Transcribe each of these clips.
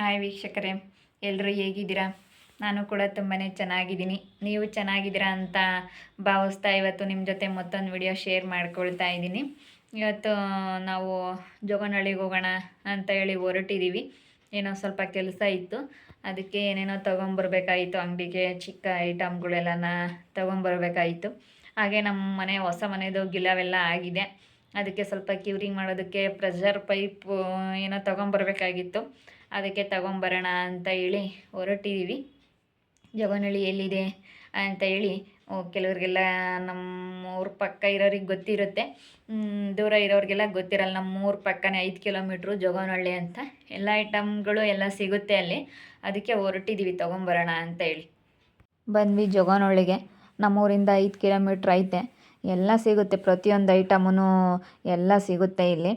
Hi ವೀಕ್ಷಕರೇ ಎಲ್ಲರೂ ಹೇಗಿದ್ದೀರಾ? ನಾನು ಕೂಡ ತುಂಬಾ ಚೆನ್ನಾಗಿದ್ದೀನಿ. ನೀವು ಚೆನ್ನಾಗಿದ್ದೀರಾ ಅಂತ ಭಾವಿಸ್ತಾ ಇವತ್ತು ನಿಮ್ಮ ಜೊತೆ ಮತ್ತೊಂದು ವಿಡಿಯೋ ಶೇರ್ ಮಾಡ್ಕೊಳ್ತಾ ಇದ್ದೀನಿ. ಇವತ್ತು ನಾವು ಜೋಗನಹಳ್ಳಿಗೆ ಹೋಗೋಣ ಅಂತ ಹೇಳಿ ಹೊರಟಿದ್ದೀವಿ. ಏನೋ ಸ್ವಲ್ಪ ಕೆಲಸ ಇತ್ತು. ಅದಕ್ಕೆ ಏನೇನೋ ತೊಗೊಂಬರ್ಬೇಕಾಯಿತು ಅಂಗಡಿಗೆ ಚಿಕ್ಕ ಐಟಮ್ಗಳೆಲ್ಲನ ತೊಗೊಂಬರ್ಬೇಕಾಯಿತು ಹಾಗೆ ನಮ್ಮ ಮನೆ, ಹೊಸ ಮನೆದು ಗಿಲವೆಲ್ಲ ಆಗಿದೆ. ಅದಕ್ಕೆ ಸ್ವಲ್ಪ ಕ್ಯೂರಿಂಗ್ ಮಾಡೋದಕ್ಕೆ ಪ್ರೆಷರ್ ಪೈಪು ಏನೋ ತೊಗೊಂಬರ್ಬೇಕಾಗಿತ್ತು. ಅದಕ್ಕೆ ತಗೊಂಬರೋಣ ಅಂತ ಹೇಳಿ ಹೊರಟಿದ್ದೀವಿ ಜಗನಹಳ್ಳಿ ಎಲ್ಲಿದೆ ಅಂತ ಹೇಳಿ ಕೆಲವರಿಗೆಲ್ಲ ನಮ್ಮ ಊರ ಪಕ್ಕ ಇರೋರಿಗೆ ಗೊತ್ತಿರುತ್ತೆ. ದೂರ ಇರೋರಿಗೆಲ್ಲ ಗೊತ್ತಿರಲ್ಲ ನಮ್ಮ ಊರ ಪಕ್ಕನೇ ಐದು ಕಿಲೋಮೀಟ್ರು ಜೋಗನಹಳ್ಳಿ ಅಂತ. ಎಲ್ಲ ಐಟಮ್ಗಳು ಎಲ್ಲ ಸಿಗುತ್ತೆ ಅಲ್ಲಿ. ಅದಕ್ಕೆ ಹೊರಟಿದ್ದೀವಿ ತೊಗೊಂಬರೋಣ ಅಂತ ಹೇಳಿ. ಬಂದ್ವಿ ಜೋಗನಹಳ್ಳಿಗೆ ನಮ್ಮೂರಿಂದ ಐದು ಕಿಲೋಮೀಟ್ರ್ ಐತೆ. ಎಲ್ಲ ಸಿಗುತ್ತೆ. ಪ್ರತಿಯೊಂದು ಐಟಮೂ ಎಲ್ಲ ಸಿಗುತ್ತೆ ಇಲ್ಲಿ.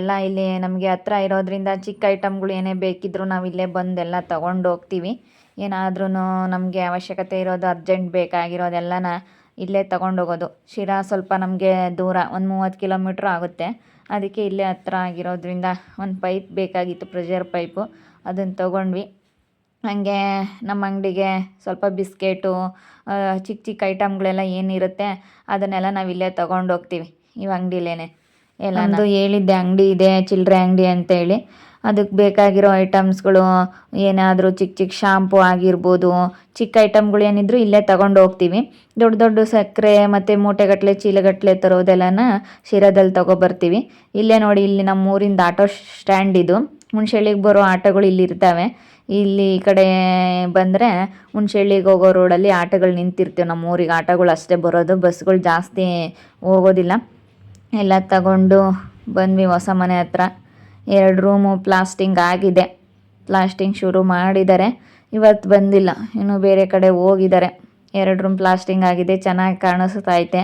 ಎಲ್ಲ ಇಲ್ಲಿ ನಮಗೆ ಹತ್ರ ಇರೋದ್ರಿಂದ ಚಿಕ್ಕ ಐಟಮ್ಗಳು ಏನೇ ಬೇಕಿದ್ರೂ ನಾವು ಇಲ್ಲೇ ಬಂದು ಎಲ್ಲ ತೊಗೊಂಡು ಹೋಗ್ತೀವಿ. ಏನಾದ್ರೂ ನಮಗೆ ಅವಶ್ಯಕತೆ ಇರೋದು ಅರ್ಜೆಂಟ್ ಬೇಕಾಗಿರೋದೆಲ್ಲನ ಇಲ್ಲೇ ತೊಗೊಂಡೋಗೋದು ಶಿರಾ ಸ್ವಲ್ಪ ನಮಗೆ ದೂರ, ಒಂದು ಮೂವತ್ತು ಕಿಲೋಮೀಟ್ರ್ ಆಗುತ್ತೆ. ಅದಕ್ಕೆ ಇಲ್ಲೇ ಹತ್ರ ಆಗಿರೋದ್ರಿಂದ ಒಂದು ಪೈಪ್ ಬೇಕಾಗಿತ್ತು, ಪ್ರೆಷರ್ ಪೈಪು. ಅದನ್ನು ತೊಗೊಂಡ್ವಿ. ಹಾಗೆ ನಮ್ಮ ಅಂಗಡಿಗೆ ಸ್ವಲ್ಪ ಬಿಸ್ಕೆಟು ಚಿಕ್ಕ ಚಿಕ್ಕ ಐಟಮ್ಗಳೆಲ್ಲ ಏನಿರುತ್ತೆ ಅದನ್ನೆಲ್ಲ ನಾವು ಇಲ್ಲೇ ತೊಗೊಂಡು ಹೋಗ್ತೀವಿ ಇವ ಅಂಗಡಿಲೇನೆ. ಎಲ್ಲ ಒಂದು ಹೇಳಿದ್ದೆ ಅಂಗಡಿ ಇದೆ ಚಿಲ್ಲರೆ ಅಂಗಡಿ ಅಂತೇಳಿ. ಅದಕ್ಕೆ ಬೇಕಾಗಿರೋ ಐಟಮ್ಸ್ಗಳು ಏನಾದರೂ ಚಿಕ್ಕ ಚಿಕ್ಕ ಶಾಂಪು ಆಗಿರ್ಬೋದು, ಚಿಕ್ಕ ಐಟಮ್ಗಳು ಏನಿದ್ರು ಇಲ್ಲೇ ತಗೊಂಡು ಹೋಗ್ತೀವಿ ದೊಡ್ಡ ದೊಡ್ಡ ಸಕ್ಕರೆ ಮತ್ತು ಮೂಟೆಗಟ್ಟಲೆ ಚೀಲಗಟ್ಟಲೆ ತರೋದೆಲ್ಲನ ಶಿರಾದಲ್ಲಿ ತೊಗೊಬರ್ತೀವಿ. ಇಲ್ಲೇ ನೋಡಿ ಇಲ್ಲಿ ನಮ್ಮ ಊರಿಂದ ಆಟೋ ಸ್ಟ್ಯಾಂಡ್ ಇದು. ಹುಣ್ಸಳ್ಳಿಗೆ ಬರೋ ಆಟೋಗಳು ಇಲ್ಲಿ ಇರ್ತವೆ ಇಲ್ಲಿ ಈ ಕಡೆ ಬಂದರೆ ಹುಣ್ಸಳ್ಳಿಗೆ ಹೋಗೋ ರೋಡಲ್ಲಿ ಆಟೋಗಳು ನಿಂತಿರ್ತವೆ. ನಮ್ಮ ಊರಿಗೆ ಆಟೋಗಳು ಅಷ್ಟೇ ಬರೋದು. ಬಸ್ಗಳು ಜಾಸ್ತಿ ಹೋಗೋದಿಲ್ಲ. ಎಲ್ಲ ತಗೊಂಡು ಬಂದ್ವಿ ಹೊಸ ಮನೆ ಹತ್ರ. ಎರಡು ರೂಮು ಪ್ಲಾಸ್ಟಿಂಗ್ ಆಗಿದೆ. ಪ್ಲಾಸ್ಟಿಂಗ್ ಶುರು ಮಾಡಿದ್ದಾರೆ. ಇವತ್ತು ಬಂದಿಲ್ಲ. ಇನ್ನು ಬೇರೆ ಕಡೆ ಹೋಗಿದ್ದಾರೆ. ಎರಡು ರೂಮ್ ಪ್ಲಾಸ್ಟಿಂಗ್ ಆಗಿದೆ. ಚೆನ್ನಾಗಿ ಕಾಣಿಸ್ತೈತೆ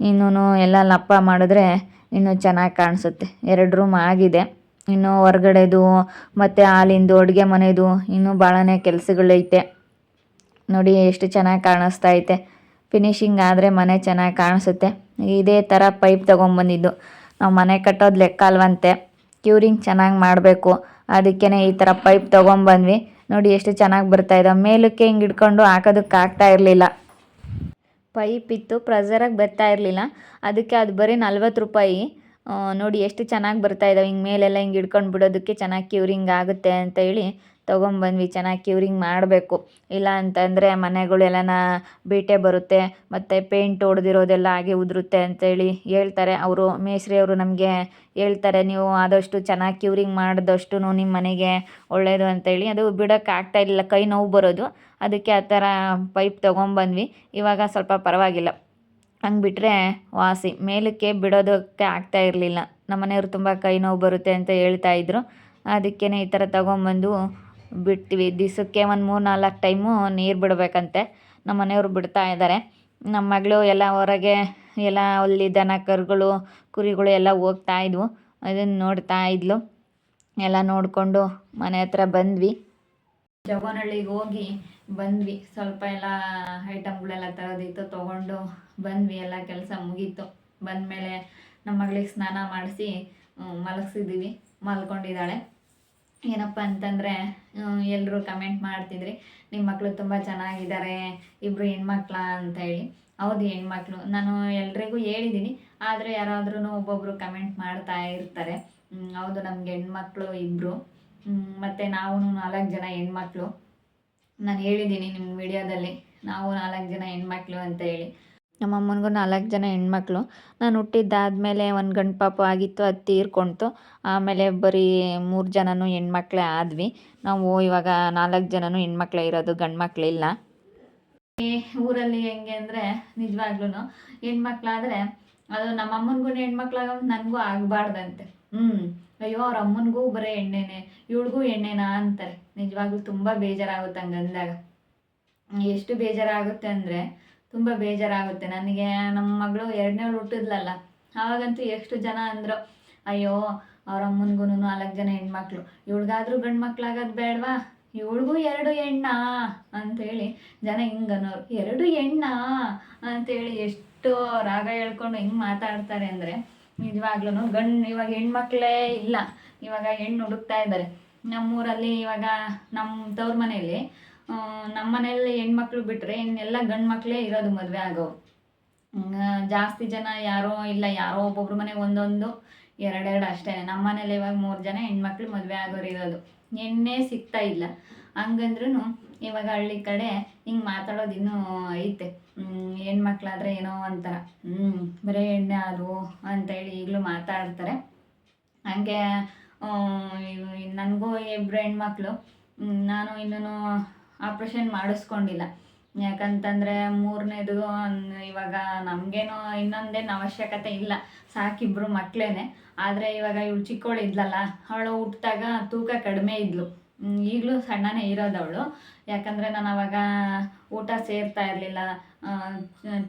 ಇನ್ನೂ ಎಲ್ಲ ಲಪ್ಪ ಮಾಡಿದ್ರೆ ಇನ್ನೂ ಚೆನ್ನಾಗಿ ಕಾಣಿಸುತ್ತೆ. ಎರಡು ರೂಮ್ ಆಗಿದೆ. ಇನ್ನು ಹೊರ್ಗಡೆದು, ಮತ್ತು ಹಾಲಿಂದು, ಅಡುಗೆ ಮನೆದು, ಇನ್ನೂ ಭಾಳನೇ ಕೆಲಸಗಳೈತೆ. ನೋಡಿ ಎಷ್ಟು ಚೆನ್ನಾಗಿ ಕಾಣಿಸ್ತಾ ಐತೆ. ಫಿನಿಶಿಂಗ್ ಆದರೆ ಮನೆ ಚೆನ್ನಾಗಿ ಕಾಣಿಸುತ್ತೆ. ಇದೇ ಥರ ಪೈಪ್ ತೊಗೊಂಬಂದಿದ್ದು. ನಾವು ಮನೆ ಕಟ್ಟೋದು ಲೆಕ್ಕ ಅಲ್ವಂತೆ. ಕ್ಯೂರಿಂಗ್ ಚೆನ್ನಾಗಿ ಮಾಡಬೇಕು. ಅದಕ್ಕೇ ಈ ಥರ ಪೈಪ್ ತೊಗೊಂಬಂದ್ವಿ. ನೋಡಿ ಎಷ್ಟು ಚೆನ್ನಾಗಿ ಬರ್ತಾ ಮೇಲಕ್ಕೆ ಹಿಂಗೆ ಇಟ್ಕೊಂಡು ಹಾಕೋದಕ್ಕೆ ಆಗ್ತಾ ಇರಲಿಲ್ಲ. ಪೈಪ್ ಇತ್ತು ಪ್ರೆಸರಾಗಿ ಬರ್ತಾ ಇರಲಿಲ್ಲ. ಅದಕ್ಕೆ ಅದು ಬರೀ ನಲ್ವತ್ತು ರೂಪಾಯಿ. ನೋಡಿ ಎಷ್ಟು ಚೆನ್ನಾಗಿ ಬರ್ತಾ ಇದ್ದಾವೆ ಹಿಂಗೆ ಮೇಲೆಲ್ಲ ಹಿಂಗೆ ಹಿಡ್ಕೊಂಡು ಬಿಡೋದಕ್ಕೆ ಚೆನ್ನಾಗಿ ಕ್ಯೂರಿಂಗ್ ಆಗುತ್ತೆ ಅಂತ ಹೇಳಿ ತೊಗೊಂಬಂದ್ವಿ. ಚೆನ್ನಾಗಿ ಕ್ಯೂರಿಂಗ್ ಮಾಡಬೇಕು. ಇಲ್ಲ ಅಂತಂದರೆ ಮನೆಗಳೆಲ್ಲನ ಬೀಟೆ ಬರುತ್ತೆ, ಮತ್ತು ಪೇಂಟ್ ಹೊಡೆದಿರೋದೆಲ್ಲ ಹಾಗೆ ಉದುರುತ್ತೆ ಅಂತೇಳಿ ಹೇಳ್ತಾರೆ. ಅವರು ಮೇಸ್ತ್ರಿ ಅವರು ನಮಗೆ ಹೇಳ್ತಾರೆ, ನೀವು ಆದಷ್ಟು ಚೆನ್ನಾಗಿ ಕ್ಯೂರಿಂಗ್ ಮಾಡಿದಷ್ಟು ನಿಮ್ಮ ಮನೆಗೆ ಒಳ್ಳೆಯದು ಅಂತೇಳಿ ಅದು ಬಿಡೋಕ್ಕೆ ಆಗ್ತಾ ಕೈ ನೋವು ಬರೋದು. ಅದಕ್ಕೆ ಆ ಥರ ಪೈಪ್ ತೊಗೊಂಬಂದ್ವಿ. ಇವಾಗ ಸ್ವಲ್ಪ ಪರವಾಗಿಲ್ಲ. ಹಂಗೆ ಬಿಟ್ಟರೆ ವಾಸಿ, ಮೇಲಕ್ಕೆ ಬಿಡೋದಕ್ಕೆ ಆಗ್ತಾ ಇರಲಿಲ್ಲ. ನಮ್ಮ ಮನೆಯವ್ರು ತುಂಬ ಕೈ ನೋವು ಬರುತ್ತೆ ಅಂತ ಹೇಳ್ತಾ ಇದ್ರು. ಅದಕ್ಕೇ ಈ ಥರ ತೊಗೊಂಬಂದು ಬಿಡ್ತೀವಿ. ದಿವಸಕ್ಕೆ ಒಂದು ಮೂರು ನಾಲ್ಕು ಟೈಮು ನೀರು ಬಿಡಬೇಕಂತೆ. ನಮ್ಮ ಮನೆಯವ್ರು ಬಿಡ್ತಾ ಇದ್ದಾರೆ ನಮ್ಮ ಮಗಳು ಎಲ್ಲ ಹೊರಗೆ, ಎಲ್ಲ ಅಲ್ಲಿ ದನ ಕರುಗಳು ಕುರಿಗಳು ಎಲ್ಲ ಹೋಗ್ತಾ ಇದ್ವು. ಅದನ್ನು ನೋಡ್ತಾ ಇದ್ಲು. ಎಲ್ಲ ನೋಡಿಕೊಂಡು ಮನೆ ಹತ್ರ ಬಂದ್ವಿ. ಜವನಹಳ್ಳಿಗೆ ಹೋಗಿ ಬಂದ್ವಿ. ಸ್ವಲ್ಪ ಎಲ್ಲ ಐಟಮ್ಗಳೆಲ್ಲ ತರೋದಿತ್ತು, ತೊಗೊಂಡು ಬಂದ್ವಿ, ಎಲ್ಲ ಕೆಲಸ ಮುಗೀತು. ಬಂದಮೇಲೆ ನಮ್ಮ ಮಗಳಿಗೆ ಸ್ನಾನ ಮಾಡಿಸಿ ಮಲಗಿಸಿದ್ದೀವಿ ಮಲ್ಕೊಂಡಿದ್ದಾಳೆ. ಏನಪ್ಪ ಅಂತಂದರೆ ಎಲ್ಲರೂ ಕಮೆಂಟ್ ಮಾಡ್ತಿದ್ರಿ ನಿಮ್ಮ ಮಕ್ಕಳು ತುಂಬ ಚೆನ್ನಾಗಿದ್ದಾರೆ ಇಬ್ಬರು ಹೆಣ್ಮಕ್ಳ ಅಂತ ಹೇಳಿ. ಹೌದು ಹೆಣ್ಮಕ್ಳು, ನಾನು ಎಲ್ರಿಗೂ ಹೇಳಿದ್ದೀನಿ ಆದರೆ ಯಾರಾದ್ರೂ ಒಬ್ಬೊಬ್ಬರು ಕಮೆಂಟ್ ಮಾಡ್ತಾ ಇರ್ತಾರೆ. ಹೌದು ನಮ್ಗೆ ಹೆಣ್ಮಕ್ಳು ಇಬ್ಬರು ಮತ್ತು ನಾವು ನಾಲ್ಕು ಜನ ಹೆಣ್ಮಕ್ಳು. ನಾನು ಹೇಳಿದ್ದೀನಿ ನಿಮ್ಮ ವಿಡಿಯೋದಲ್ಲಿ ನಾವು ನಾಲ್ಕು ಜನ ಹೆಣ್ಮಕ್ಳು ಅಂತ ಹೇಳಿ. ನಮ್ಮ ಅಮ್ಮನಿಗೂ ನಾಲ್ಕು ಜನ ಹೆಣ್ಮಕ್ಳು. ನಾನು ಹುಟ್ಟಿದ್ದಾದಮೇಲೆ ಒಂದು ಗಂಡು ಪಾಪ ಆಗಿತ್ತು, ಅದು ತೀರ್ಕೊಂತು ಆಮೇಲೆ ಬರೀ ಮೂರು ಜನನೂ ಹೆಣ್ಮಕ್ಳೇ ಆದ್ವಿ. ನಾವು ಇವಾಗ ನಾಲ್ಕು ಜನನೂ ಹೆಣ್ಮಕ್ಳೇ ಇರೋದು, ಗಂಡು ಮಕ್ಕಳಿಲ್ಲ ಈ ಊರಲ್ಲಿ ಹೆಂಗೆ ಅಂದರೆ ನಿಜವಾಗ್ಲೂ ಹೆಣ್ಮಕ್ಳಾದರೆ ಅದು ನಮ್ಮ ಅಮ್ಮನಿಗೂ ಹೆಣ್ಮಕ್ಳಾಗ ನನಗೂ ಆಗಬಾರ್ದಂತೆ. ಹ್ಞೂ ಅಯ್ಯೋ, ಅವ್ರ ಅಮ್ಮನಿಗೂ ಬರೀ ಎಣ್ಣೆನೆ, ಇವಳಿಗೂ ಎಣ್ಣೆನಾ ಅಂತಾರೆ. ನಿಜವಾಗ್ಲೂ ತುಂಬ ಬೇಜಾರಾಗುತ್ತೆ ಹಂಗಂದಾಗ. ಎಷ್ಟು ಬೇಜಾರಾಗುತ್ತೆ ಅಂದರೆ ತುಂಬ ಬೇಜಾರಾಗುತ್ತೆ. ನನಗೆ ನಮ್ಮ ಮಗಳು ಎರಡನೇ ಹುಟ್ಟಿದ್ಲಲ್ಲ, ಆವಾಗಂತೂ ಎಷ್ಟು ಜನ ಅಂದರು, ಅಯ್ಯೋ, ಅವ್ರ ಅಮ್ಮನಿಗೂ ನಾಲ್ಕು ಜನ ಹೆಣ್ಮಕ್ಳು, ಇವಳಿಗಾದ್ರೂ ಗಂಡು ಮಕ್ಳಾಗೋದು ಬೇಡವಾ? ಇವಳಿಗೂ ಎರಡು ಹೆಣ್ಣ ಅಂಥೇಳಿ ಜನ ಹಿಂಗೆ ಅನ್ನೋರು ಎರಡು ಹೆಣ್ಣ ಅಂತೇಳಿ ಎಷ್ಟು ರಾಗ ಹೇಳ್ಕೊಂಡು ಹಿಂಗೆ ಮಾತಾಡ್ತಾರೆ ಅಂದರೆ ನಿಜವಾಗ್ಲೂ ಗಂಡು, ಇವಾಗ ಹೆಣ್ಮಕ್ಳೇ ಇಲ್ಲ, ಇವಾಗ ಹೆಣ್ಣು ಹುಡುಕ್ತಾ ಇದ್ದಾರೆ. ನಮ್ಮೂರಲ್ಲಿ ಇವಾಗ ನಮ್ಮ ತವ್ರ ಮನೆಯಲ್ಲಿ ನಮ್ಮ ಮನೆಯಲ್ಲಿ ಹೆಣ್ಮಕ್ಳು ಬಿಟ್ಟರೆ ಇನ್ನೆಲ್ಲ ಗಂಡು ಮಕ್ಕಳೇ ಇರೋದು ಮದುವೆ ಆಗೋ. ಜಾಸ್ತಿ ಜನ ಯಾರೋ ಇಲ್ಲ, ಯಾರೋ ಒಬ್ಬೊಬ್ರ ಮನೆಗೆ ಒಂದೊಂದು, ಎರಡೆರಡು ಅಷ್ಟೇ. ನಮ್ಮ ಮನೇಲಿ ಇವಾಗ ಮೂರು ಜನ ಹೆಣ್ಮಕ್ಳು ಮದುವೆ ಆಗೋರು ಇರೋದು. ಹೆಣ್ಣೇ ಸಿಗ್ತಾ ಇಲ್ಲ. ಹಂಗಂದ್ರೂ ಇವಾಗ ಹಳ್ಳಿ ಕಡೆ ಹಿಂಗೆ ಮಾತಾಡೋದು ಇನ್ನೂ ಐತೆ. ಹೆಣ್ಮಕ್ಳಾದ್ರೆ ಏನೋ ಒಂಥರ. ಹ್ಞೂ ಬರೀ ಎಣ್ಣೆ ಅದು ಅಂತ ಹೇಳಿ ಈಗಲೂ ಮಾತಾಡ್ತಾರೆ. ಹಾಗೆ ನನಗೂ ಇಬ್ಬರು ಹೆಣ್ಮಕ್ಳು. ನಾನು ಇನ್ನೂ ಆಪ್ರೇಷನ್ ಮಾಡಿಸ್ಕೊಂಡಿಲ್ಲ. ಯಾಕಂತಂದರೆ ಮೂರನೇದು ಇವಾಗ ನಮಗೇನೋ ಇನ್ನೊಂದೇನು ಅವಶ್ಯಕತೆ ಇಲ್ಲ. ಸಾಕಿಬ್ರು ಮಕ್ಕಳೇನೆ ಆದರೆ ಇವಾಗ ಇವಳು ಚಿಕ್ಕವಳು ಇದ್ಲಲ್ಲ ಅವಳು ಹುಟ್ಟಿದಾಗ ತೂಕ ಕಡಿಮೆ ಇದ್ಲು. ಈಗಲೂ ಸಣ್ಣನೇ ಇರೋದವಳು. ಯಾಕಂದರೆ ನಾನು ಅವಾಗ ಊಟ ಸೇರ್ತಾ ಇರಲಿಲ್ಲ.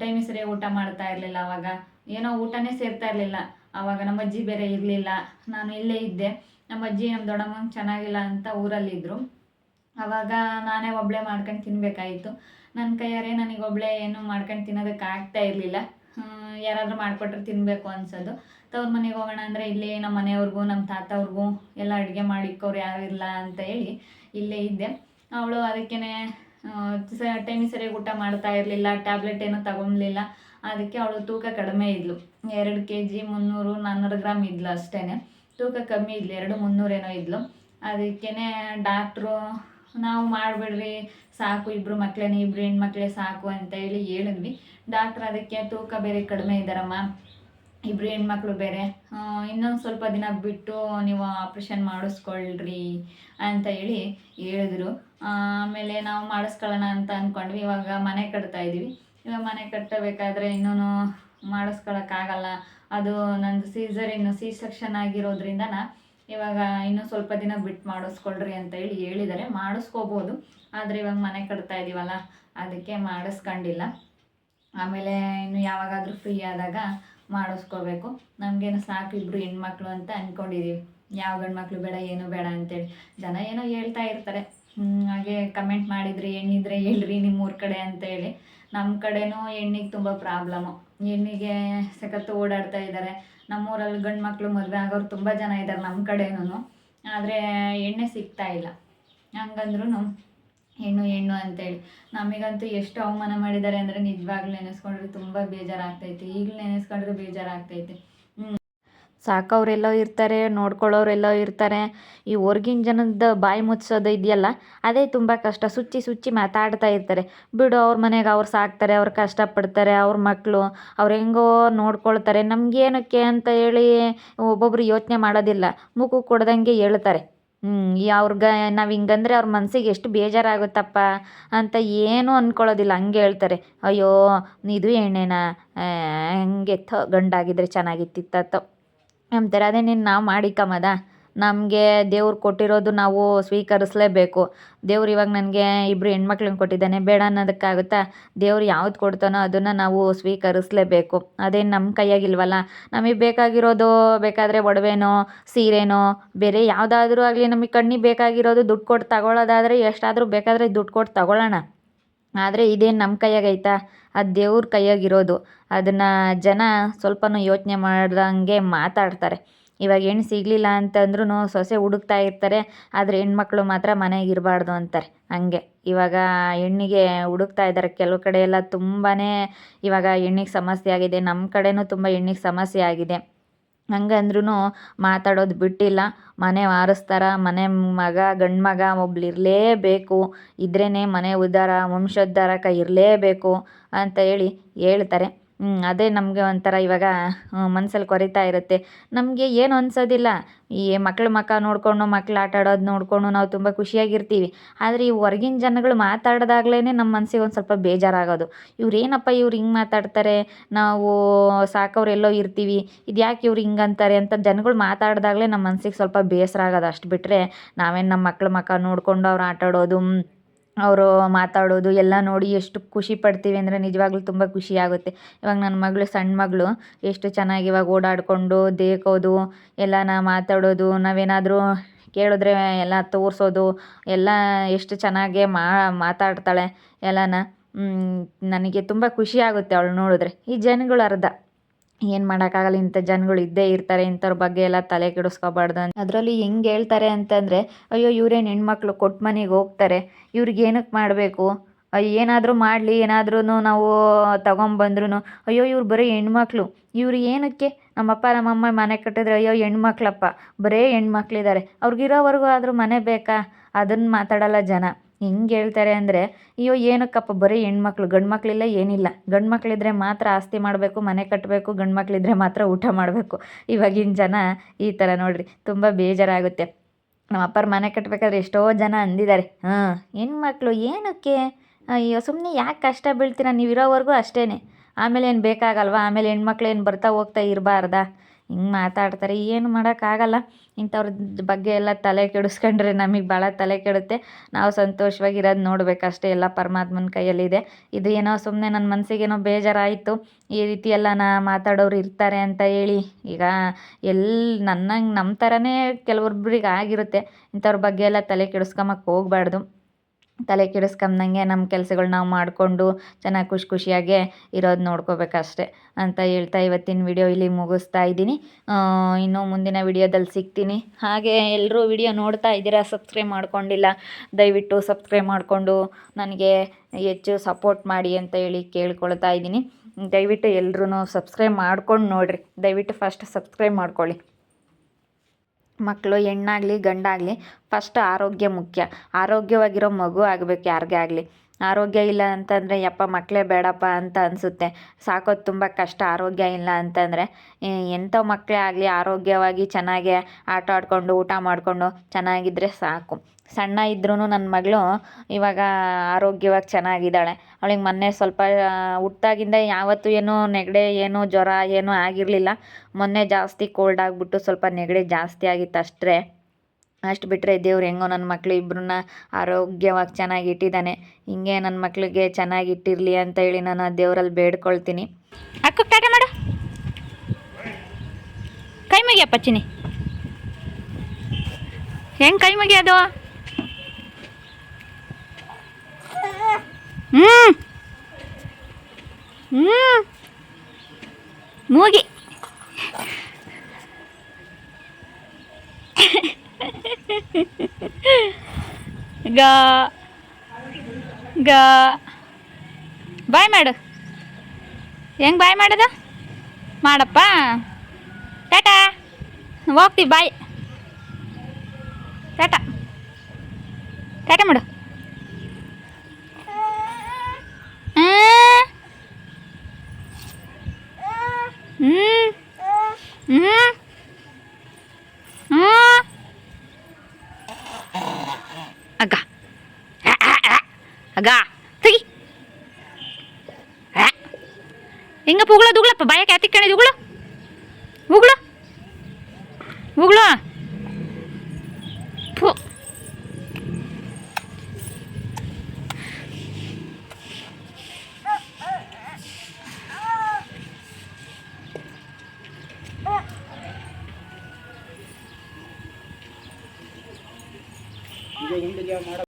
ಟೈಮ್ ಸರಿ ಊಟ ಮಾಡ್ತಾ ಇರಲಿಲ್ಲ ಅವಾಗ. ಏನೋ ಊಟನೇ ಸೇರ್ತಾ ಇರಲಿಲ್ಲ. ಅವಾಗ ನಮ್ಮ ಅಜ್ಜಿ ಬೇರೆ ಇರಲಿಲ್ಲ. ನಾನು ಇಲ್ಲೇ ಇದ್ದೆ. ನಮ್ಮ ಅಜ್ಜಿ, ನಮ್ಮ ದೊಡ್ಡಮ್ಮಂಗೆ ಚೆನ್ನಾಗಿಲ್ಲ ಅಂತ ಊರಲ್ಲಿದ್ದರು ಅವಾಗ ನಾನೇ ಒಬ್ಬಳೇ ಮಾಡ್ಕೊಂಡು ತಿನ್ನಬೇಕಾಯಿತು ನನ್ನ ಕೈಯಾರೆ ನನಗೆ ಒಬ್ಬಳೇ ಏನು ಮಾಡ್ಕೊಂಡು ತಿನ್ನೋದಕ್ಕೆ ಆಗ್ತಾ ಇರಲಿಲ್ಲ. ಯಾರಾದರೂ ಮಾಡಿಕೊಟ್ರೆ ತಿನ್ನಬೇಕು ಅನ್ಸೋದು. ತವ್ರ ಮನೆಗೆ ಹೋಗೋಣ ಅಂದರೆ ಇಲ್ಲಿ ನಮ್ಮ ಮನೆಯವ್ರಿಗೂ ನಮ್ಮ ತಾತ ಅವ್ರಿಗೂ ಎಲ್ಲ ಅಡುಗೆ ಮಾಡಿಕ್ಕೋರು ಯಾರು ಇಲ್ಲ ಅಂತ ಹೇಳಿ ಇಲ್ಲೇ ಇದ್ದೆ. ಅವಳು ಅದಕ್ಕೇ ಟೈಮಿಗೆ ಸರಿಯಾಗಿ ಊಟ ಮಾಡ್ತಾ ಇರಲಿಲ್ಲ, ಟ್ಯಾಬ್ಲೆಟ್ ಏನೂ ತಗೊಳ್ಲಿಲ್ಲ ಅದಕ್ಕೆ ಅವಳು ತೂಕ ಕಡಿಮೆ ಇದ್ಲು. ಎರಡು ಕೆ ಜಿ ಮುನ್ನೂರು ನಾನ್ನೂರು ಗ್ರಾಮ್ ಇದ್ಲು ಅಷ್ಟೇ ತೂಕ ಕಮ್ಮಿ ಇದ್ಲು, ಎರಡು ಮುನ್ನೂರೇನೋ ಇದ್ಲು. ಅದಕ್ಕೇ ಡಾಕ್ಟ್ರು ನಾವು ಮಾಡಿಬಿಡ್ರಿ, ಸಾಕು ಇಬ್ಬರು ಮಕ್ಕಳೇ ಇಬ್ಬರು ಹೆಣ್ಮಕ್ಳೇ ಸಾಕು ಅಂತ ಹೇಳಿ ಹೇಳಿದ್ವಿ. ಡಾಕ್ಟ್ರ್ ಅದಕ್ಕೆ ತೂಕ ಬೇರೆ ಕಡಿಮೆ ಇದ್ದಾರಮ್ಮ ಇಬ್ಬರು ಹೆಣ್ಮಕ್ಳು ಬೇರೆ. ಇನ್ನೊಂದು ಸ್ವಲ್ಪ ದಿನ ಬಿಟ್ಟು ನೀವು ಆಪ್ರೇಷನ್ ಮಾಡಿಸ್ಕೊಳ್ರಿ ಅಂತ ಹೇಳಿ ಹೇಳಿದ್ರು. ಆಮೇಲೆ ನಾವು ಮಾಡಿಸ್ಕೊಳ್ಳೋಣ ಅಂತ ಅಂದ್ಕೊಂಡ್ವಿ ಇವಾಗ ಮನೆ ಕಟ್ತಾ ಇದ್ದೀವಿ ಇವಾಗ ಮನೆ ಕಟ್ಟಬೇಕಾದ್ರೆ ಇನ್ನೂ ಮಾಡಿಸ್ಕೊಳಕ್ಕಾಗಲ್ಲ. ಅದು ನಂದು ಇನ್ನು ಸಿ ಸೆಕ್ಷನ್ ಆಗಿರೋದ್ರಿಂದ ಇವಾಗ ಇನ್ನೂ ಸ್ವಲ್ಪ ದಿನ ಬಿಟ್ಟು ಮಾಡಿಸ್ಕೊಳ್ರಿ ಅಂತ ಹೇಳಿ ಹೇಳಿದ್ದಾರೆ. ಮಾಡಿಸ್ಕೋಬೋದು. ಆದರೆ ಇವಾಗ ಮನೆ ಕಟ್ತಾ ಇದ್ದೀವಲ್ಲ ಅದಕ್ಕೆ ಮಾಡಿಸ್ಕೊಂಡಿಲ್ಲ. ಆಮೇಲೆ ಇನ್ನು ಯಾವಾಗಾದರೂ ಫ್ರೀ ಆದಾಗ ಮಾಡಿಸ್ಕೋಬೇಕು. ನಮಗೇನು ಸಾಕು ಇಬ್ಬರು ಹೆಣ್ಮಕ್ಳು ಅಂತ ಅಂದ್ಕೊಂಡಿದ್ದೀವಿ ಯಾವ ಗಂಡು ಮಕ್ಕಳು ಬೇಡ, ಏನು ಬೇಡ ಅಂತೇಳಿ. ಜನ ಏನೋ ಹೇಳ್ತಾ ಇರ್ತಾರೆ. ಹಾಗೆ ಕಮೆಂಟ್ ಮಾಡಿದರೆ, ಹೆಣ್ಣಿದ್ರೆ ಹೇಳ್ರಿ ನಿಮ್ಮ ಊರ ಕಡೆ ಅಂತೇಳಿ. ನಮ್ಮ ಕಡೆನೂ ಹೆಣ್ಣಿಗೆ ತುಂಬ ಪ್ರಾಬ್ಲಮ್ಮು ಹೆಣ್ಣಿಗೆ ಸಖತ್ತು ಓಡಾಡ್ತಾ ಇದ್ದಾರೆ. ನಮ್ಮೂರಲ್ಲಿ ಗಂಡು ಮಕ್ಕಳು ಮದುವೆ ಆಗೋರು ತುಂಬ ಜನ ಇದ್ದಾರೆ ನಮ್ಮ ಕಡೆನೂ ಆದರೆ ಎಣ್ಣೆ ಸಿಗ್ತಾ ಇಲ್ಲ. ಹಂಗಂದ್ರೂ ಹೆಣ್ಣು ಹೆಣ್ಣು ಅಂತೇಳಿ. ನಮಗಂತೂ ಎಷ್ಟು ಅವಮಾನ ಮಾಡಿದ್ದಾರೆ ಅಂದರೆ ನಿಜವಾಗ್ಲೂ ನೆನೆಸ್ಕೊಂಡ್ರೆ ತುಂಬ ಬೇಜಾರಾಗ್ತೈತಿ. ಈಗಲೂ ನೆನೆಸ್ಕೊಂಡ್ರೆ ಬೇಜಾರಾಗ್ತೈತಿ. ಸಾಕೋರೆಲ್ಲೋ ಇರ್ತಾರೆ, ನೋಡ್ಕೊಳ್ಳೋರೆಲ್ಲೋ ಇರ್ತಾರೆ. ಈ ಹೊರ್ಗಿನ ಜನದ ಬಾಯಿ ಮುಚ್ಚೋದು ಇದೆಯಲ್ಲ, ಅದೇ ತುಂಬ ಕಷ್ಟ. ಸುಚ್ಚಿ ಸುಚ್ಚಿ ಮಾತಾಡ್ತಾ ಇರ್ತಾರೆ. ಬಿಡು, ಅವ್ರ ಮನೆಗೆ ಅವ್ರು ಸಾಕ್ತಾರೆ, ಅವ್ರು ಕಷ್ಟಪಡ್ತಾರೆ, ಅವ್ರ ಮಕ್ಕಳು ಅವ್ರು ಹೆಂಗೋ ನೋಡ್ಕೊಳ್ತಾರೆ. ನಮಗೇನಕ್ಕೆ ಅಂತ ಹೇಳಿ ಒಬ್ಬೊಬ್ರು ಯೋಚನೆ ಮಾಡೋದಿಲ್ಲ. ಮುಖ ಕೊಡ್ದಂಗೆ ಹೇಳ್ತಾರೆ. ಹ್ಞೂ ಅವ್ರಿಗೆ ನಾವು ಹಿಂಗಂದ್ರೆ ಅವ್ರ ಮನಸ್ಸಿಗೆ ಎಷ್ಟು ಬೇಜಾರಾಗುತ್ತಪ್ಪ ಅಂತ ಏನೂ ಅಂದ್ಕೊಳ್ಳೋದಿಲ್ಲ ಹಂಗೆ ಹೇಳ್ತಾರೆ. ಅಯ್ಯೋ, ಇದು ಎಣ್ಣೆನಾ? ಹಂಗೆ ಥೋ, ಗಂಡಾಗಿದ್ರೆ ಚೆನ್ನಾಗಿತ್ತಿತ್ತೋ ಅಂತಾರೆ ಅದೇ ನೀನು ನಾವು ಮಾಡಿಕಮ್ಮದ ನಮಗೆ ದೇವ್ರು ಕೊಟ್ಟಿರೋದು ನಾವು ಸ್ವೀಕರಿಸಲೇಬೇಕು. ದೇವ್ರು ಇವಾಗ ನನಗೆ ಇಬ್ಬರು ಹೆಣ್ಮಕ್ಳನ್ನ ಕೊಟ್ಟಿದ್ದಾನೆ. ಬೇಡ ಅನ್ನೋದಕ್ಕಾಗುತ್ತಾ? ದೇವ್ರು ಯಾವ್ದು ಕೊಡ್ತಾನೋ ಅದನ್ನು ನಾವು ಸ್ವೀಕರಿಸಲೇಬೇಕು. ಅದೇನು ನಮ್ಮ ಕೈಯಾಗಿಲ್ವಲ್ಲ? ನಮಗೆ ಬೇಕಾಗಿರೋದು ಬೇಕಾದರೆ ಒಡವೆನೋ, ಸೀರೆನೋ, ಬೇರೆ ಯಾವುದಾದ್ರೂ ಆಗಲಿ ನಮಗೆ ಕಣ್ಣಿಗೆ ಬೇಕಾಗಿರೋದು ದುಡ್ಡು ಕೊಟ್ಟು ತಗೊಳ್ಳೋದಾದರೆ ಎಷ್ಟಾದರೂ ಬೇಕಾದರೆ ದುಡ್ಡು ಕೊಟ್ಟು ತಗೊಳ್ಳೋಣ ಆದರೆ ಇದೇನು ನಮ್ಮ ಕೈಯಾಗೈತಾ ಅದು ದೇವ್ರ ಕೈಯಾಗಿರೋದು. ಅದನ್ನು ಜನ ಸ್ವಲ್ಪನೂ ಯೋಚನೆ ಮಾಡ್ದಂಗೆ ಮಾತಾಡ್ತಾರೆ. ಇವಾಗ ಹೆಣ್ಣು ಸಿಗಲಿಲ್ಲ ಅಂತಂದ್ರೂ ಸೊಸೆ ಹುಡುಕ್ತಾ ಇರ್ತಾರೆ, ಆದರೆ ಹೆಣ್ಮಕ್ಳು ಮಾತ್ರ ಮನೆಗೆ ಇರಬಾರ್ದು ಅಂತಾರೆ. ಹಂಗೆ. ಇವಾಗ ಹೆಣ್ಣಿಗೆ ಹುಡುಕ್ತಾ ಇದ್ದಾರೆ ಕೆಲವು ಕಡೆ ಎಲ್ಲ ತುಂಬಾ ಇವಾಗ ಹೆಣ್ಣಿಗೆ ಸಮಸ್ಯೆ ಆಗಿದೆ. ನಮ್ಮ ಕಡೆನೂ ತುಂಬ ಹೆಣ್ಣಿಗೆ ಸಮಸ್ಯೆ ಆಗಿದೆ. ಹಂಗಂದ್ರೂ ಮಾತಾಡೋದು ಬಿಟ್ಟಿಲ್ಲ. ಮನೆ ವಾರಿಸ್ತಾರ, ಮನೆ ಮಗ, ಗಂಡು ಮಗ ಒಬ್ಳು ಇರಲೇಬೇಕು. ಇದ್ರೇ ಮನೆ ಉದ್ಧಾರ ವಂಶೋದ್ಧಾರಕ ಇರಲೇಬೇಕು ಅಂತ ಹೇಳಿ ಹೇಳ್ತಾರೆ. ಅದೇ ನಮಗೆ ಒಂಥರ ಇವಾಗ ಮನ್ಸಲ್ಲಿ ಕೊರಿತಾ ಇರುತ್ತೆ. ನಮಗೆ ಏನು ಅನ್ಸೋದಿಲ್ಲ. ಈ ಮಕ್ಳ ಮುಖ ನೋಡಿಕೊಂಡು, ಮಕ್ಳು ಆಟ ಆಡೋದು ನೋಡಿಕೊಂಡು ನಾವು ತುಂಬ ಖುಷಿಯಾಗಿರ್ತೀವಿ. ಆದರೆ ಈ ಹೊರ್ಗಿನ ಜನಗಳು ಮಾತಾಡ್ದಾಗ್ಲೇ ನಮ್ಮ ಮನ್ಸಿಗೆ ಒಂದು ಸ್ವಲ್ಪ ಬೇಜಾರಾಗೋದು. ಇವ್ರು ಏನಪ್ಪ ಇವ್ರು ಹಿಂಗೆ ಮಾತಾಡ್ತಾರೆ? ನಾವು ಸಾಕವ್ರೆಲ್ಲೋ ಎಲ್ಲೋ ಇರ್ತೀವಿ. ಇದು ಯಾಕೆ ಇವ್ರು ಹಿಂಗೆ ಅಂತಾರೆ ಅಂತ ಜನಗಳು ಮಾತಾಡ್ದಾಗಲೇ ನಮ್ಮ ಮನ್ಸಿಗೆ ಸ್ವಲ್ಪ ಬೇಸರ ಆಗೋದು ಅಷ್ಟು ಬಿಟ್ಟರೆ ನಾವೇನು ನಮ್ಮ ಮಕ್ಳ ಮುಖ ನೋಡಿಕೊಂಡು ಅವ್ರು ಆಟ ಆಡೋದು ಅವರು ಮಾತಾಡೋದು ಎಲ್ಲ ನೋಡಿ ಎಷ್ಟು ಖುಷಿ ಪಡ್ತೀವಿ ಅಂದರೆ ನಿಜವಾಗ್ಲೂ ತುಂಬ ಖುಷಿ ಆಗುತ್ತೆ. ಇವಾಗ ನನ್ನ ಮಗಳು ಸಣ್ಣ ಮಗಳು, ಎಷ್ಟು ಚೆನ್ನಾಗಿ ಇವಾಗ ಓಡಾಡಿಕೊಂಡು ದೇಕೋದು ಎಲ್ಲನ ಮಾತಾಡೋದು, ನಾವೇನಾದರೂ ಕೇಳಿದ್ರೆ ಎಲ್ಲ ತೋರಿಸೋದು, ಎಲ್ಲ ಎಷ್ಟು ಚೆನ್ನಾಗಿ ಮಾತಾಡ್ತಾಳೆ ಎಲ್ಲನ ನನಗೆ ತುಂಬ ಖುಷಿ ಆಗುತ್ತೆ ಅವಳು ನೋಡಿದ್ರೆ. ಈ ಜನಗಳು ಅರ್ಧ. ಏನು ಮಾಡೋಕ್ಕಾಗಲ್ಲ, ಇಂಥ ಜನಗಳು ಇದ್ದೇ ಇರ್ತಾರೆ, ಇಂಥವ್ರ ಬಗ್ಗೆ ಎಲ್ಲ ತಲೆ ಕೆಡಿಸ್ಕೋಬಾರ್ದು ಅಂತ. ಅದರಲ್ಲಿ ಹೆಂಗೆ ಹೇಳ್ತಾರೆ ಅಂತಂದರೆ, ಅಯ್ಯೋ ಇವ್ರೇನು ಹೆಣ್ಮಕ್ಳು ಕೊಟ್ಟು ಮನೆಗೆ ಹೋಗ್ತಾರೆ, ಇವ್ರಿಗೆ ಏನಕ್ಕೆ ಮಾಡಬೇಕು? ಏನಾದರೂ ಮಾಡಲಿ ಏನಾದ್ರೂ ನಾವು ತಗೊಂಬಂದ್ರೂ ಅಯ್ಯೋ, ಇವ್ರು ಬರೀ ಹೆಣ್ಮಕ್ಳು. ಇವ್ರು ಏನಕ್ಕೆ? ನಮ್ಮಪ್ಪ, ನಮ್ಮಮ್ಮ ಮನೆ ಕಟ್ಟಿದ್ರೆ, ಅಯ್ಯೋ, ಹೆಣ್ಮಕ್ಳಪ್ಪ, ಬರೇ ಹೆಣ್ಮಕ್ಳಿದ್ದಾರೆ ಅವ್ರಿಗಿರೋವರೆಗೂ ಆದರೂ ಮನೆ ಬೇಕಾ? ಅದನ್ನು ಮಾತಾಡಲ್ಲ ಜನ. ಹೆಂಗೆ ಹೇಳ್ತಾರೆ ಅಂದರೆ, ಅಯ್ಯೋ, ಏನಕ್ಕಪ್ಪ, ಬರೀ ಹೆಣ್ಮಕ್ಳು ಗಂಡು ಮಕ್ಕಳಿಲ್ಲ ಏನಿಲ್ಲ. ಗಂಡು ಮಕ್ಕಳಿದ್ರೆ ಮಾತ್ರ ಆಸ್ತಿ ಮಾಡಬೇಕು, ಮನೆ ಕಟ್ಟಬೇಕು ಗಂಡು ಮಕ್ಕಳಿದ್ರೆ ಮಾತ್ರ ಊಟ ಮಾಡಬೇಕು. ಇವಾಗಿನ ಜನ ಈ ಥರ ನೋಡಿರಿ, ತುಂಬ ಬೇಜಾರಾಗುತ್ತೆ. ನಮ್ಮ ಅಪ್ಪರ ಮನೆ ಕಟ್ಟಬೇಕಾದ್ರೆ ಎಷ್ಟೋ ಜನ ಅಂದಿದ್ದಾರೆ. ಹಾಂ, ಹೆಣ್ಮಕ್ಳು ಏನಕ್ಕೆ? ಅಯ್ಯೋ ಸುಮ್ಮನೆ ಯಾಕೆ ಕಷ್ಟ ಬೀಳ್ತೀರಾ? ನೀವು ಇರೋವರೆಗೂ ಅಷ್ಟೇ ಆಮೇಲೆ ಏನು ಬೇಕಾಗಲ್ವಾ? ಆಮೇಲೆ ಹೆಣ್ಮಕ್ಳು ಏನು ಬರ್ತಾ ಹೋಗ್ತಾ ಇರಬಾರ್ದಾ? ಹಿಂಗೆ ಮಾತಾಡ್ತಾರೆ, ಏನು ಮಾಡೋಕ್ಕಾಗಲ್ಲ ಇಂಥವ್ರ ಬಗ್ಗೆ ಎಲ್ಲ ತಲೆ ಕೆಡಿಸ್ಕೊಂಡ್ರೆ ನಮಗೆ ಭಾಳ ತಲೆ ಕೆಡುತ್ತೆ. ನಾವು ಸಂತೋಷವಾಗಿರೋದು ನೋಡಬೇಕಷ್ಟೇ, ಎಲ್ಲ ಪರಮಾತ್ಮನ ಕೈಯಲ್ಲಿದೆ. ಇದು ಏನೋ ಸುಮ್ಮನೆ ನನ್ನ ಮನಸ್ಸಿಗೇನೋ ಬೇಜಾರಾಯಿತು, ಈ ರೀತಿ ಎಲ್ಲ ನಾ ಮಾತಾಡೋರು ಇರ್ತಾರೆ ಅಂತ ಹೇಳಿ, ಈಗ ಎಲ್ಲಿ ನನ್ನಂಗೆ ನಮ್ಮ ಥರನೇ ಕೆಲವೊಬ್ರಿಗೆ ಆಗಿರುತ್ತೆ. ಇಂಥವ್ರ ಬಗ್ಗೆ ಎಲ್ಲ ತಲೆ ಕೆಡಿಸ್ಕೊಂಬಕ್ಕೆ ಹೋಗ್ಬಾರ್ದು. ತಲೆ ಕೆಡಿಸ್ಕಂಬ್ದಂಗೆ ನಮ್ಮ ಕೆಲಸಗಳು ನಾವು ಮಾಡಿಕೊಂಡು ಚೆನ್ನಾಗಿ ಖುಷಿ ಖುಷಿಯಾಗೆ ಇರೋದು ನೋಡ್ಕೋಬೇಕಷ್ಟೆ ಅಂತ ಹೇಳ್ತಾ ಇವತ್ತಿನ ವಿಡಿಯೋ ಇಲ್ಲಿ ಮುಗಿಸ್ತಾ ಇದ್ದೀನಿ. ಇನ್ನೂ ಮುಂದಿನ ವಿಡಿಯೋದಲ್ಲಿ ಸಿಗ್ತೀನಿ. ಹಾಗೆ ಎಲ್ಲರೂ ವಿಡಿಯೋ ನೋಡ್ತಾ ಇದ್ದೀರಾ ಸಬ್ಸ್ಕ್ರೈಬ್ ಮಾಡ್ಕೊಂಡಿಲ್ಲ, ದಯವಿಟ್ಟು ಸಬ್ಸ್ಕ್ರೈಬ್ ಮಾಡಿಕೊಂಡು ನನಗೆ ಹೆಚ್ಚು ಸಪೋರ್ಟ್ ಮಾಡಿ ಅಂತ ಹೇಳಿ ಕೇಳ್ಕೊಳ್ತಾ ಇದ್ದೀನಿ. ದಯವಿಟ್ಟು ಎಲ್ರೂ ಸಬ್ಸ್ಕ್ರೈಬ್ ಮಾಡ್ಕೊಂಡು ನೋಡಿರಿ. ದಯವಿಟ್ಟು ಫಸ್ಟ್ ಸಬ್ಸ್ಕ್ರೈಬ್ ಮಾಡ್ಕೊಳ್ಳಿ. ಮಕ್ಕಳು, ಹೆಣ್ಣಾಗಲಿ, ಗಂಡಾಗಲಿ, ಫಸ್ಟ್ ಆರೋಗ್ಯ ಮುಖ್ಯ. ಆರೋಗ್ಯವಾಗಿರೋ ಮಗು ಆಗಬೇಕು, ಯಾರಿಗೇ ಆಗಲಿ. ಆರೋಗ್ಯ ಇಲ್ಲ ಅಂತಂದರೆ, ಯಪ್ಪ, ಮಕ್ಕಳೇ ಬೇಡಪ್ಪ ಅಂತ ಅನಿಸುತ್ತೆ. ಸಾಕೋದು ತುಂಬ ಕಷ್ಟ, ಆರೋಗ್ಯ ಇಲ್ಲ ಅಂತಂದರೆ ಎಂಥ ಮಕ್ಕಳೇ ಆಗಲಿ ಆರೋಗ್ಯವಾಗಿ ಚೆನ್ನಾಗೇ ಆಟ ಆಡಿಕೊಂಡು, ಊಟ ಮಾಡಿಕೊಂಡು ಚೆನ್ನಾಗಿದ್ರೆ ಸಾಕು. ಸಣ್ಣ ಇದ್ರೂ ನನ್ನ ಮಗಳು ಇವಾಗ ಆರೋಗ್ಯವಾಗಿ ಚೆನ್ನಾಗಿದ್ದಾಳೆ. ಅವಳಿಗೆ ಮೊನ್ನೆ ಸ್ವಲ್ಪ ಹುಟ್ಟಾಗಿಂದ ಯಾವತ್ತೂ ಏನೂ ನೆಗಡಿ ಏನೂ ಜ್ವರ ಏನೂ ಆಗಿರಲಿಲ್ಲ. ಮೊನ್ನೆ ಜಾಸ್ತಿ ಕೋಲ್ಡ್ ಆಗಿಬಿಟ್ಟು ಸ್ವಲ್ಪ ನೆಗಡಿ ಜಾಸ್ತಿ ಆಗಿತ್ತು ಅಷ್ಟೇ. ಅಷ್ಟು ಬಿಟ್ಟರೆ ದೇವ್ರು ಹೆಂಗೋ ನನ್ನ ಮಕ್ಳು ಇಬ್ಬರನ್ನ ಆರೋಗ್ಯವಾಗಿ ಚೆನ್ನಾಗಿ ಇಟ್ಟಿದ್ದಾನೆ. ಹಿಂಗೆ ನನ್ನ ಮಕ್ಕಳಿಗೆ ಚೆನ್ನಾಗಿ ಇಟ್ಟಿರಲಿ ಅಂತ ಹೇಳಿ ನಾನು ದೇವರಲ್ಲಿ ಬೇಡ್ಕೊಳ್ತೀನಿ. ಅಕ್ಕ ಮಾಡು. ಕೈ ಮಗಿಯಪ್ಪ ಚಿನಿ ಹೆಂಗೆ ಕೈ ಮುಗಿಯೋದು? ಹ್ಞೂ ಮೂಗಿ. ಗ. ಗ. ಬಾಯ್ ಮಾಡು. ಹೆಂಗೆ ಬಾಯ್ ಮಾಡೋದು? ಮಾಡಪ್ಪ. ಟಾಟಾ. ಹೋಗ್ತೀವಿ ಬಾಯ್. ಟಾಟಾ. ಟಾಟಾ ಮಾಡು. ಅಗ್ಗ ತೆಗಿ ಆ. ಹೆಂಗಪ್ಪ ಉಗುಳೋದು ಉಗುಳಪ್ಪ ಬಾಯಕ್ಕೆ ಯಾತಿಕ್ ಕಣಿದು ಉಗುಳು ಉಗುಳು ಉಗುಳು ಥು. ಈಗ ಹಿಂದಿಗೆ ಮಾಡ